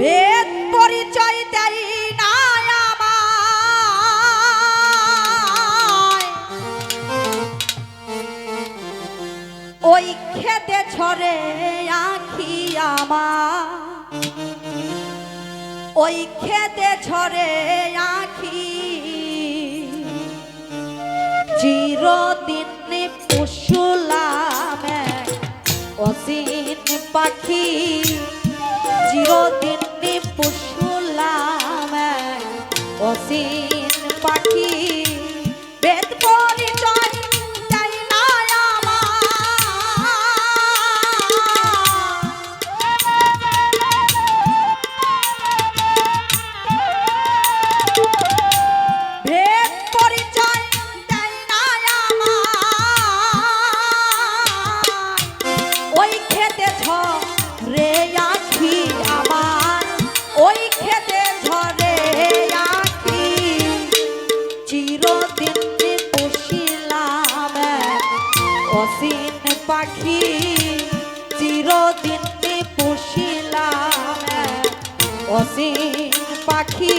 ভেদ পরিচয় দেয় না ওই খেতে ছড়ে আখি আমার। ওই খেতে ঝরে আখি। চিরদিন পুষুলাম পাখি। চিরদিন চিরদিন পুষিলাম অসীম পাখি।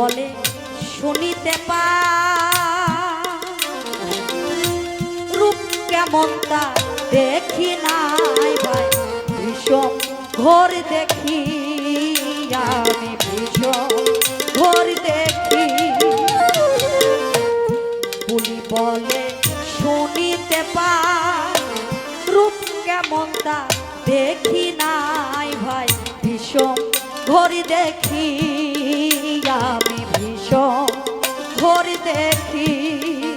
বলি শুনিতে পা রূপ কেমন তা দেখি নাই ভাই। ভীষণ ঘোর দেখি আমি, ভীষণ ঘোর দেখি। বলি বলে শুনিতে পা রূপ কেমন তা দেখি নাই ভাই। ভীষণ ঘড়ি দেখি আমি। দেখি।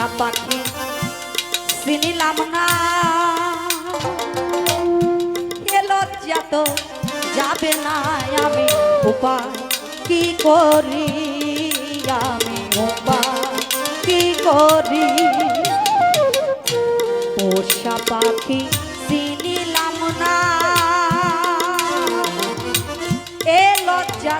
পোষা পাখি চিনিলাম না এলো যত যাবে না আমি উপায় কি করি আমি উপায় কি করি? পোষা পাখি চিনিলাম না। এ লজ্জা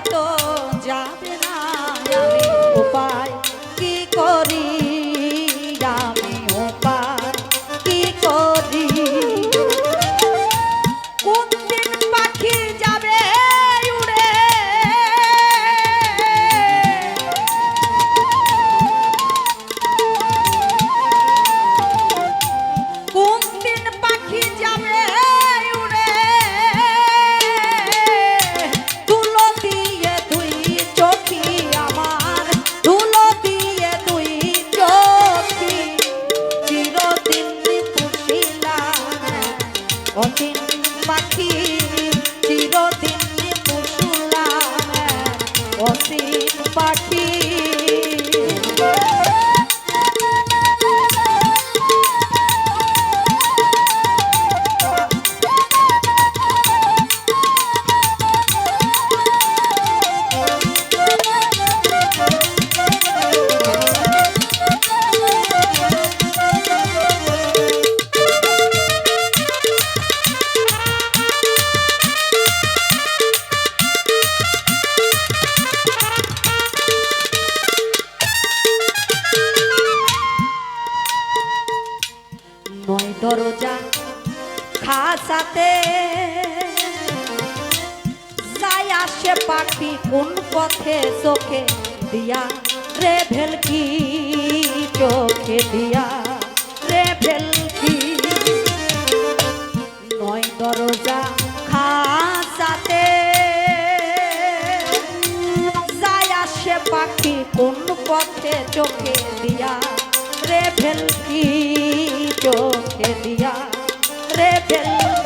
নয় দরজা খাসাতে যাই আসে পাখি কোন পথে চোখে দিয়া রে ভেলকি চোখে দিয়া রে ভেলকি নয় দরজা খাসাতে যাই আসে পাখি কোন পথে চোখে দিয়া রে ভেলকি চোখে দিয়া রে ভেল